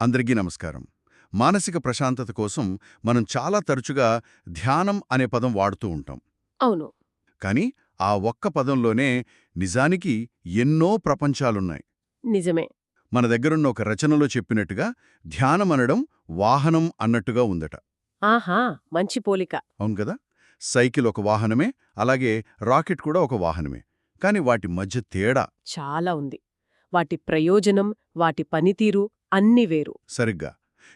అందరికీ నమస్కారం. మానసిక ప్రశాంతత కోసం మనం చాలా తరచుగా ధ్యానం అనే పదం వాడుతూ ఉంటాం. అవును. కానీ ఆ ఒక్క పదంలోనే నిజానికి ఎన్నో ప్రపంచాలున్నాయి. నిజమే. మన దగ్గరున్న ఒక రచనలో చెప్పినట్టుగా ధ్యానం అనడం వాహనం అన్నట్టుగా ఉందట. ఆహా! మంచి పోలిక. అవును కదా? సైకిల్ ఒక వాహనమే అలాగే రాకెట్ కూడా ఒక వాహనమే. కాని వాటి మధ్య తేడా. చాలా ఉంది. వాటి ప్రయోజనం వాటి పనితీరు అన్ని వేరు. సరిగ్గా.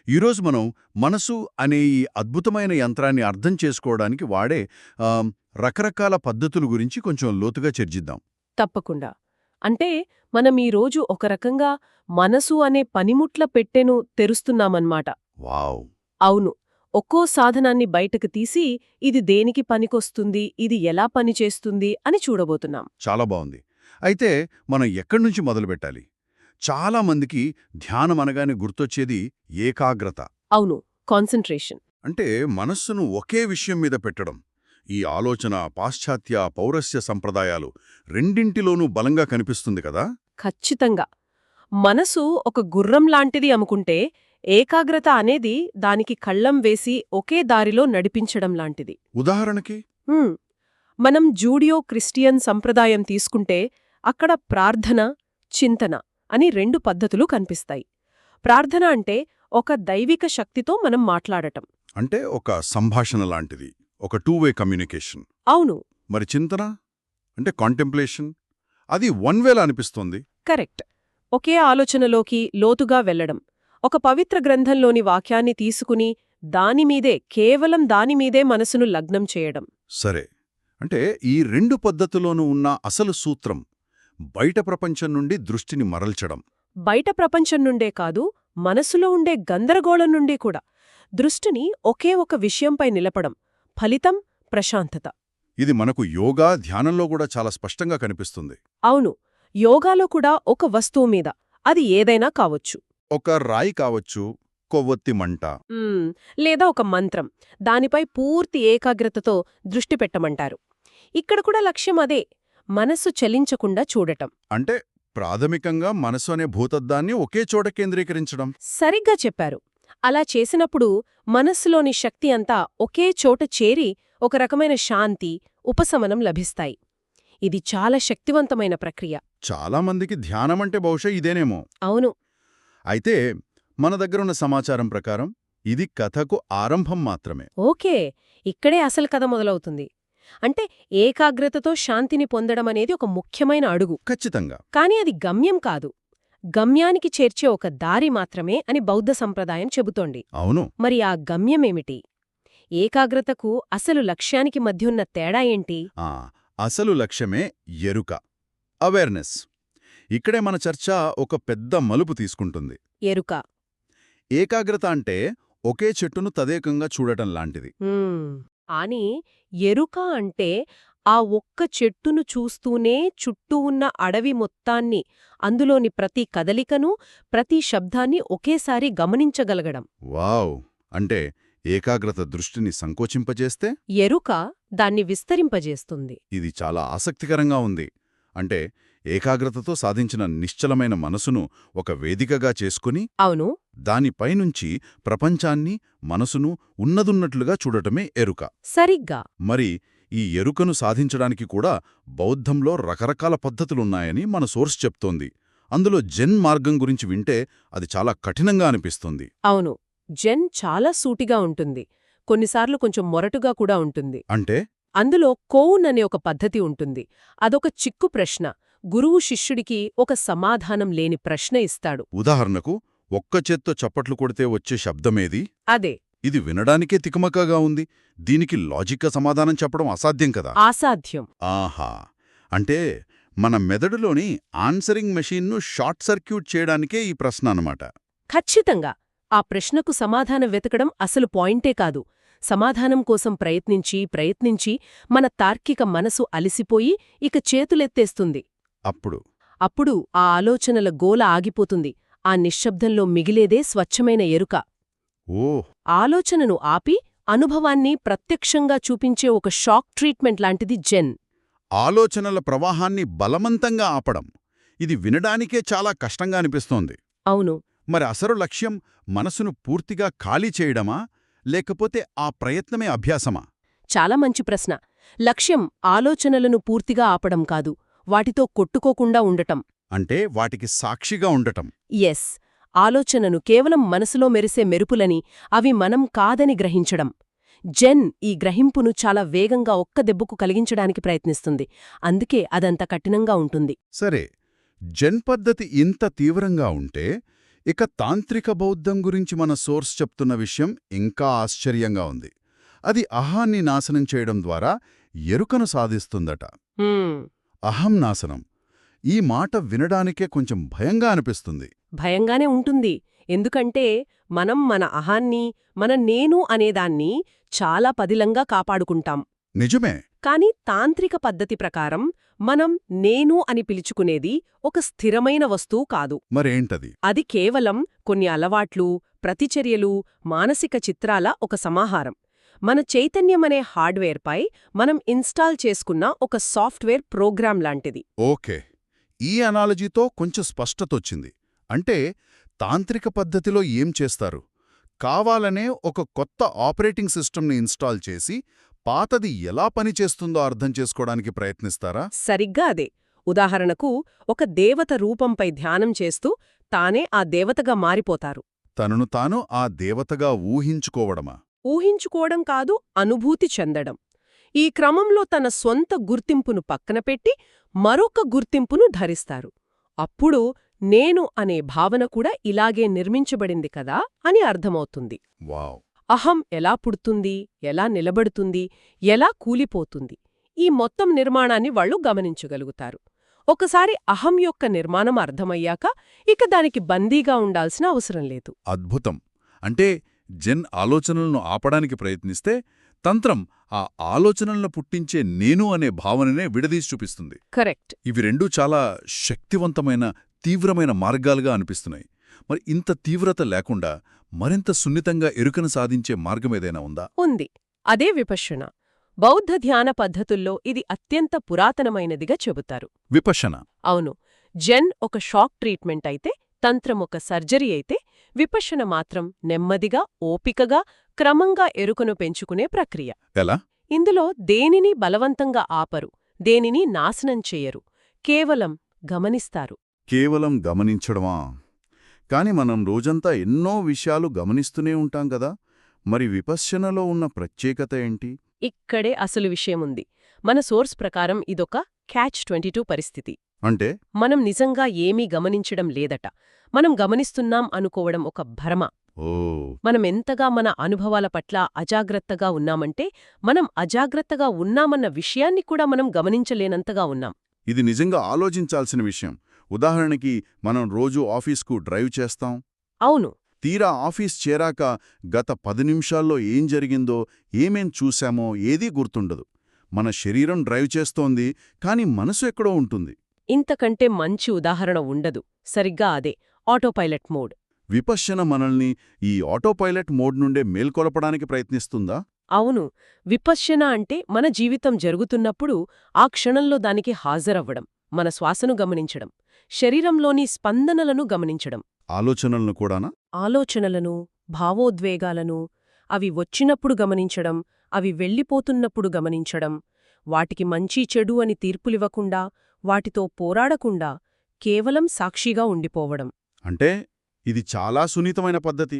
ఈరోజు మనం మనసు అనే ఈ అద్భుతమైన యంత్రాన్ని అర్థం చేసుకోవడానికి వాడే రకరకాల పద్ధతుల గురించి కొంచెం లోతుగా చర్చిద్దాం. తప్పకుండా. అంటే మనం ఈరోజు ఒక రకంగా మనసు అనే పనిముట్ల పెట్టెను తెరుస్తున్నామన్నమాట. వావ్. అవును. ఒక్కో సాధనాన్ని బయటకు తీసి ఇది దేనికి పనికొస్తుంది ఇది ఎలా పనిచేస్తుంది అని చూడబోతున్నాం. చాలా బాగుంది. అయితే మనం ఎక్కడి నుంచి మొదలుపెట్టాలి? చాలా మందికి ధ్యానం అనగానే గుర్తొచ్చేది ఏకాగ్రత. అవును కాన్సంట్రేషన్ అంటే మనస్సును ఒకే విషయం మీద పెట్టడం. ఈ ఆలోచన పాశ్చాత్య పౌరస్య సంప్రదాయాలు రెండింటిలోనూ బలంగా కనిపిస్తుంది కదా? ఖచ్చితంగా. మనసు ఒక గుర్రం లాంటిది అముకుంటే ఏకాగ్రత అనేది దానికి కళ్ళం వేసి ఒకే దారిలో నడిపించడం లాంటిది. ఉదాహరణకి. మనం జూడియో క్రిస్టియన్ సంప్రదాయం తీసుకుంటే అక్కడ ప్రార్థన చింతన అని రెండు పద్ధతులు కనిపిస్తాయి. ప్రార్థన అంటే ఒక దైవిక శక్తితో మనం మాట్లాడటం. అంటే ఒక సంభాషణ లాంటిది ఒక టూ వే కమ్యూనికేషన్ అవును. మరి చింతన? అంటే కాంటెంప్లేషన్ అది వన్ వేలా అనిపిస్తోంది. కరెక్ట్. ఒకే ఆలోచనలోకి లోతుగా వెళ్ళడం ఒక పవిత్ర గ్రంథంలోని వాక్యాన్ని తీసుకుని దానిమీదే కేవలం దానిమీదే మనసును లగ్నం చేయడం. సరే. అంటే ఈ రెండు పద్ధతుల్లోనూ ఉన్న అసలు సూత్రం బయట ప్రపంచం నుండి దృష్టిని మరల్చడం. బయట ప్రపంచం నుండే కాదు మనసులో ఉండే గందరగోళం నుండి కూడా. దృష్టిని ఒకే ఒక విషయంపై నిలపడం ఫలితం ప్రశాంతత. ఇది మనకు యోగా ధ్యానంలో కూడా చాలా స్పష్టంగా కనిపిస్తుంది. అవును యోగాలో కూడా ఒక వస్తువు మీద అది ఏదైనా కావచ్చు. ఒక రాయి కావచ్చు కొవ్వొత్తి మంట. లేదా ఒక మంత్రం దానిపై పూర్తి ఏకాగ్రతతో దృష్టి పెట్టమంటారు. ఇక్కడ కూడా లక్ష్యం అదే మనస్సు చలించకుండా చూడటం. అంటే ప్రాథమికంగా మనసు అనే భూతద్దాన్ని ఒకే చోట కేంద్రీకరించడం. సరిగ్గా చెప్పారు. అలా చేసినప్పుడు మనస్సులోని శక్తి అంతా ఒకే చోట చేరి ఒక రకమైన శాంతి ఉపశమనం లభిస్తాయి. ఇది చాలా శక్తివంతమైన ప్రక్రియ. చాలా మందికి ధ్యానం అంటే బహుశా ఇదేనేమో. అవును. అయితే మన దగ్గరున్న సమాచారం ప్రకారం ఇది కథకు ఆరంభం మాత్రమే. ఓకే. ఇక్కడే అసలు కథ మొదలవుతుంది. అంటే ఏకాగ్రతతో శాంతిని పొందడం అనేది ఒక ముఖ్యమైన అడుగు. ఖచ్చితంగా. కాని అది గమ్యం కాదు. గమ్యానికి చేర్చే ఒక దారి మాత్రమే అని బౌద్ధ సంప్రదాయం చెబుతోంది. అవును. మరి ఆ గమ్యమేమిటి? ఏకాగ్రతకు అసలు లక్ష్యానికి మధ్యున్న తేడా ఏంటి? ఆ అసలు లక్ష్యమే ఎరుక అవేర్నెస్. ఇక్కడే మన చర్చ ఒక పెద్ద మలుపు తీసుకుంటుంది. ఎరుక. ఏకాగ్రత అంటే ఒకే చెట్టును తదేకంగా చూడటం లాంటిది. అని ఎరుక అంటే ఆ ఒక్క చెట్టును చూస్తూనే చుట్టూ ఉన్న అడవి మొత్తాన్ని అందులోని ప్రతి కదలికను ప్రతి శబ్దాన్ని ఒకేసారి గమనించగలగడం. వావ్! అంటే ఏకాగ్రత దృష్టిని సంకోచింపజేస్తే? ఎరుక దాన్ని విస్తరింపజేస్తుంది. ఇది చాలా ఆసక్తికరంగా ఉంది. అంటే ఏకాగ్రతతో సాధించిన నిశ్చలమైన మనసును ఒక వేదికగా చేసుకుని అవును. దానిపైనుంచి ప్రపంచాన్ని మనసును ఉన్నదున్నట్లుగా చూడటమే ఎరుక. సరిగ్గా. మరి ఈ ఎరుకను సాధించడానికి కూడా బౌద్ధంలో రకరకాల పద్ధతులున్నాయని మన సోర్స్ చెప్తోంది. అందులో జెన్ మార్గం గురించి వింటే అది చాలా కఠినంగా అనిపిస్తుంది. అవును. జెన్ చాలా సూటిగా ఉంటుంది. కొన్నిసార్లు కొంచెం మొరటుగా కూడా ఉంటుంది. అంటే? అందులో కోవున్ అనే ఒక పద్ధతి ఉంటుంది. అదొక చిక్కు ప్రశ్న. గురువు శిష్యుడికి ఒక సమాధానం లేని ప్రశ్న ఇస్తాడు. ఉదాహరణకు ఒక్క చేత్తో చప్పట్లు కొడితే వచ్చే శబ్దమేది? అదే. ఇది వినడానికే తికమకగా ఉంది. దీనికి లాజిక్గా సమాధానం చెప్పడం అసాధ్యం కదా? ఆసాధ్యం ఆహా. అంటే మన మెదడులోని ఆన్సరింగ్ మెషీన్ను షార్ట్ సర్క్యూట్ చేయడానికే ఈ ప్రశ్న అన్నమాట. ఖచ్చితంగా. ఆ ప్రశ్నకు సమాధానం వెతకడం అసలు పాయింటే కాదు. సమాధానం కోసం ప్రయత్నించి ప్రయత్నించి మన తార్కిక మనసు అలిసిపోయి ఇక చేతులెత్తేస్తుంది. అప్పుడు? అప్పుడు ఆ ఆలోచనల గోల ఆగిపోతుంది. ఆ నిశ్శబ్దంలో మిగిలేదే స్వచ్ఛమైన ఎరుక. ఓ. ఆలోచనను ఆపి అనుభవాన్ని ప్రత్యక్షంగా చూపించే ఒక షాక్ ట్రీట్మెంట్ లాంటిది జెన్. ఆలోచనల ప్రవాహాన్ని బలవంతంగా ఆపడం. ఇది వినడానికే చాలా కష్టంగా అనిపిస్తోంది. అవును. మరి అసలు లక్ష్యం మనసును పూర్తిగా ఖాళీ చేయడమా? లేకపోతే ఆ ప్రయత్నమే అభ్యాసమా? చాలా మంచి ప్రశ్న. లక్ష్యం ఆలోచనలను పూర్తిగా ఆపడం కాదు. వాటితో కొట్టుకోకుండా ఉండటం. అంటే వాటికి సాక్షిగా ఉండటం. ఎస్ ఆలోచనను కేవలం మనసులో మెరిసే మెరుపులని అవి మనం కాదని గ్రహించడం. జెన్ ఈ గ్రహింపును చాలా వేగంగా ఒక్క దెబ్బకు కలిగించడానికి ప్రయత్నిస్తుంది. అందుకే అదంత కఠినంగా ఉంటుంది. సరే. జెన్ పద్ధతి ఇంత తీవ్రంగా ఉంటే ఇక తాంత్రిక బౌద్ధం గురించి మన సోర్స్ చెప్తున్న విషయం ఇంకా ఆశ్చర్యంగా ఉంది. అది అహాన్ని నాశనం చేయడం ద్వారా ఎరుకను సాధిస్తుందట. అహం నాశనం. ఈ మాట వినడానికే కొంచెం భయంగా అనిపిస్తుంది. భయంగానే ఉంటుంది. ఎందుకంటే మనం మన అహాన్ని మన నేను అనేదాన్ని చాలా పదిలంగా కాపాడుకుంటాం. నిజమే. కాని తాంత్రిక పద్ధతి ప్రకారం మనం నేను అని పిలుచుకునేది ఒక స్థిరమైన వస్తువు కాదు. మరేంటది? అది కేవలం కొన్ని అలవాట్లు ప్రతిచర్యలు మానసిక చిత్రాల ఒక సమాహారం. మన చైతన్యమనే హార్డ్వేర్పై మనం ఇన్స్టాల్ చేసుకున్న ఒక సాఫ్ట్వేర్ ప్రోగ్రాం లాంటిది. ఓకే. ఈ అనాలజీతో కొంచెం స్పష్టతొచ్చింది. అంటే తాంత్రిక పద్ధతిలో ఏం చేస్తారు? కావాలనే ఒక కొత్త ఆపరేటింగ్ సిస్టమ్ని ఇన్స్టాల్ చేసి పాతది ఎలా పనిచేస్తుందో అర్థం చేసుకోవడానికి ప్రయత్నిస్తారా? సరిగ్గా అదే. ఉదాహరణకు ఒక దేవత రూపంపై ధ్యానం చేస్తూ తానే ఆ దేవతగా మారిపోతారు. తనను తాను ఆ దేవతగా ఊహించుకోవడమా? ఊహించుకోవడం కాదు అనుభూతి చెందడం. ఈ క్రమంలో తన స్వంత గుర్తింపును పక్కన పెట్టి మరొక గుర్తింపును ధరిస్తారు. అప్పుడు నేను అనే భావన కూడా ఇలాగే నిర్మించబడింది కదా అని అర్థమవుతుంది. వావ్. అహం ఎలా పుడుతుంది ఎలా నిలబడుతుంది ఎలా కూలిపోతుంది? ఈ మొత్తం నిర్మాణాన్ని వాళ్ళు గమనించగలుగుతారు. ఒకసారి అహం యొక్క నిర్మాణం అర్థమయ్యాక ఇక దానికి బందీగా ఉండాల్సిన అవసరం లేదు. అద్భుతం. అంటే జెన్ ఆలోచనలను ఆపడానికి ప్రయత్నిస్తే తంత్రం ఆ ఆలోచనలను పుట్టించే నేను అనే భావననే విడదీసి చూపిస్తుంది. కరెక్ట్. ఇవి రెండూ చాలా శక్తివంతమైన తీవ్రమైన మార్గాలుగా అనిపిస్తున్నాయి. మరి ఇంత తీవ్రత లేకుండా మరింత సున్నితంగా ఎరుకను సాధించే మార్గమేదైనా ఉందా? ఉంది. అదే విపశ్యన బౌద్ధ ధ్యాన పద్ధతుల్లో ఇది అత్యంత పురాతనమైనదిగా చెబుతారు. విపశన అవును. జెన్ ఒక షాక్ ట్రీట్మెంట్ అయితే తంత్రం ఒక సర్జరీ అయితే విపశ్యన మాత్రం నెమ్మదిగా ఓపికగా క్రమంగా ఎరుకను పెంచుకునే ప్రక్రియ. ఎలా? ఇందులో దేనిని బలవంతంగా ఆపరు దేనిని నాశనం చెయ్యరు కేవలం గమనిస్తారు. కేవలం గమనించడమా? కాని మనం రోజంతా ఎన్నో విషయాలు గమనిస్తూనే ఉంటాం కదా మరి విపశ్యనలో ఉన్న ప్రత్యేకత ఏంటి? ఇక్కడే అసలు విషయముంది. మన సోర్స్ ప్రకారం ఇదొక క్యాచ్ ట్వంటీ పరిస్థితి. అంటే? మనం నిజంగా ఏమీ గమనించడం లేదట. మనం గమనిస్తున్నాం అనుకోవడం ఒక భ్రమ. ఓ. మనం ఎంతగా మన అనుభవాల పట్ల అజాగ్రత్తగా ఉన్నామంటే మనం అజాగ్రత్తగా ఉన్నామన్న విషయాన్ని కూడా మనం గమనించలేనంతగా ఉన్నాం. ఇది నిజంగా ఆలోచించాల్సిన విషయం. ఉదాహరణకి మనం రోజూ ఆఫీస్కు డ్రైవ్ చేస్తాం. అవును. తీరా ఆఫీస్ చేరాక గత పది నిమిషాల్లో ఏం జరిగిందో ఏమేం చూశామో ఏదీ గుర్తుండదు. మన శరీరం డ్రైవ్ చేస్తోంది కాని మనసు ఎక్కడో ఉంటుంది. ఇంతకంటే మంచి ఉదాహరణ ఉండదు. సరిగ్గా అదే. ఆటోపైలట్ మోడ్ విపశ్యన మనల్ని ఈ ఆటోపైలట్ మోడ్ నుండే మేల్కొలపడానికి ప్రయత్నిస్తుందా? అవును విపశ్యన అంటే మన జీవితం జరుగుతున్నప్పుడు ఆ క్షణంలో దానికి హాజరవ్వడం మన శ్వాసను గమనించడం శరీరంలోని స్పందనలను గమనించడం. ఆలోచనలను కూడానా? ఆలోచనలను భావోద్వేగాలను అవి వచ్చినప్పుడు గమనించడం అవి వెళ్ళిపోతున్నప్పుడు గమనించడం వాటికి మంచి చెడు అని తీర్పులివ్వకుండా వాటితో పోరాడకుండా కేవలం సాక్షిగా ఉండిపోవడం. అంటే ఇది చాలా సున్నితమైన పద్ధతి.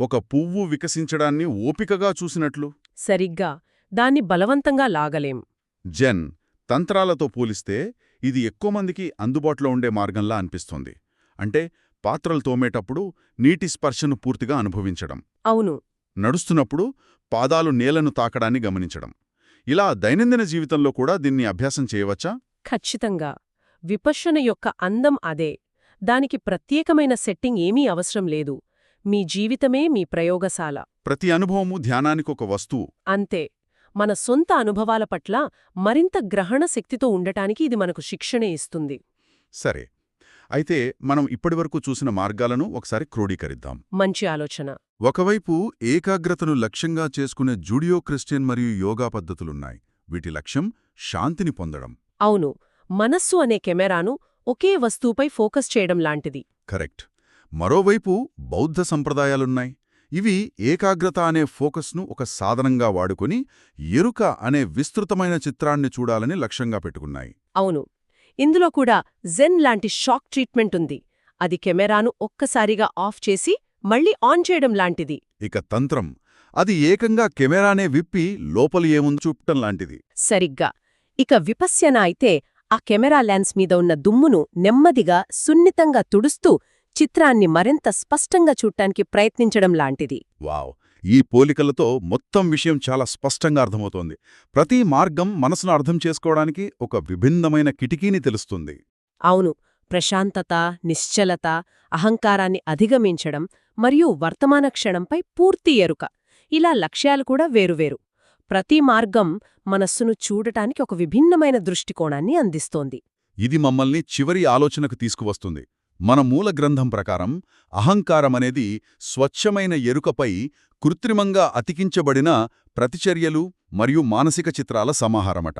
ఒక పువ్వు వికసించడాన్ని ఓపికగా చూసినట్లు. సరిగ్గా. దాన్ని బలవంతంగా లాగలేం. జెన్ తంత్రాలతో పోలిస్తే ఇది ఎక్కువ మందికి అందుబాటులో ఉండే మార్గంలా అనిపిస్తోంది. అంటే పాత్రలు తోమేటప్పుడు నీటి స్పర్శను పూర్తిగా అనుభవించడం. అవును. నడుస్తున్నప్పుడు పాదాలు నేలను తాకడాన్ని గమనించడం. ఇలా దైనందిన జీవితంలో కూడా దీన్ని అభ్యాసం చేయవచ్చా? ఖచ్చితంగా. విపశ్యన యొక్క అందం అదే. దానికి ప్రత్యేకమైన సెట్టింగ్ ఏమీ అవసరం లేదు. మీ జీవితమే మీ ప్రయోగశాల. ప్రతి అనుభవము ధ్యానానికొక వస్తువు. అంతే. మన సొంత అనుభవాల పట్ల మరింత గ్రహణ శక్తితో ఉండటానికి ఇది మనకు శిక్షణ ఇస్తుంది. సరే. అయితే మనం ఇప్పటివరకు చూసిన మార్గాలను ఒకసారి క్రోడీకరిద్దాం. మంచి ఆలోచన. ఒకవైపు ఏకాగ్రతను లక్ష్యంగా చేసుకునే జూడియో క్రిస్టియన్ మరియు యోగా పద్ధతులున్నాయి. వీటి లక్ష్యం శాంతిని పొందడం. అవును. మనస్సు అనే కెమెరాను ఒకే వస్తువుపై ఫోకస్ చేయడం లాంటిది. కరెక్ట్. మరోవైపు బౌద్ధ సంప్రదాయాలున్నాయి. ఇవి ఏకాగ్రత అనే ఫోకస్ను ఒక సాధనంగా వాడుకొని ఎరుక అనే విస్తృతమైన చిత్రాన్ని చూడాలని లక్ష్యంగా పెట్టుకున్నాయి. అవును. ఇందులో కూడా జెన్ లాంటి షాక్ ట్రీట్మెంట్ ఉంది. అది కెమెరాను ఒక్కసారిగా ఆఫ్ చేసి మళ్ళీ ఆన్ చేయడం లాంటిది. ఇక తంత్రం. అది ఏకంగా కెమెరానే విప్పి లోపలి ఏముంది చూపటం లాంటిది. సరిగ్గా. ఇక విపశ్యన అయితే ఆ కెమెరా లెన్స్ మీద ఉన్న దుమ్మును నెమ్మదిగా సున్నితంగా తుడుస్తూ చిత్రాన్ని మరింత స్పష్టంగా చూడటానికి ప్రయత్నించడం లాంటిది. వావ్! ఈ పోలికలతో మొత్తం విషయం చాలా స్పష్టంగా అర్థమవుతోంది. ప్రతి మార్గం మనసును అర్థం చేసుకోవడానికి ఒక విభిన్నమైన కిటికీని తెలుస్తుంది. అవును. ప్రశాంతత నిశ్చలత అహంకారాన్ని అధిగమించడం మరియు వర్తమాన క్షణంపై పూర్తి ఎరుక. ఇలా లక్ష్యాలు కూడా వేరువేరు. ప్రతి మార్గం మనస్సును చూడటానికి ఒక విభిన్నమైన దృష్టికోణాన్ని అందిస్తోంది. ఇది మమ్మల్ని చివరి ఆలోచనకు తీసుకువస్తుంది. మన మూల గ్రంథం ప్రకారం అహంకారమనేది స్వచ్ఛమైన ఎరుకపై కృత్రిమంగా అతికించబడిన ప్రతిచర్యలు మరియు మానసిక చిత్రాల సమాహారమట.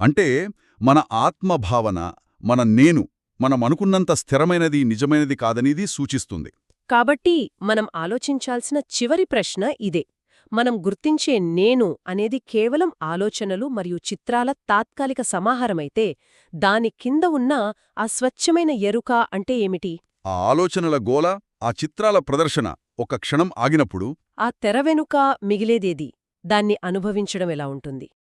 అంటే మన ఆత్మభావన మన నేను మనమనుకున్నంత స్థిరమైనది నిజమైనది కాదనిది సూచిస్తుంది. కాబట్టి మనం ఆలోచించాల్సిన చివరి ప్రశ్న ఇదే. మనం గుర్తించే నేను అనేది కేవలం ఆలోచనలు మరియు చిత్రాల తాత్కాలిక సమాహారమైతే దాని కింద ఉన్న ఆ స్వచ్ఛమైన ఎరుక అంటే ఏమిటి? ఆ ఆలోచనల గోల ఆ చిత్రాల ప్రదర్శన ఒక క్షణం ఆగినప్పుడు ఆ తెర వెనుక మిగిలేదేది? దాన్ని అనుభవించడం ఎలా ఉంటుంది?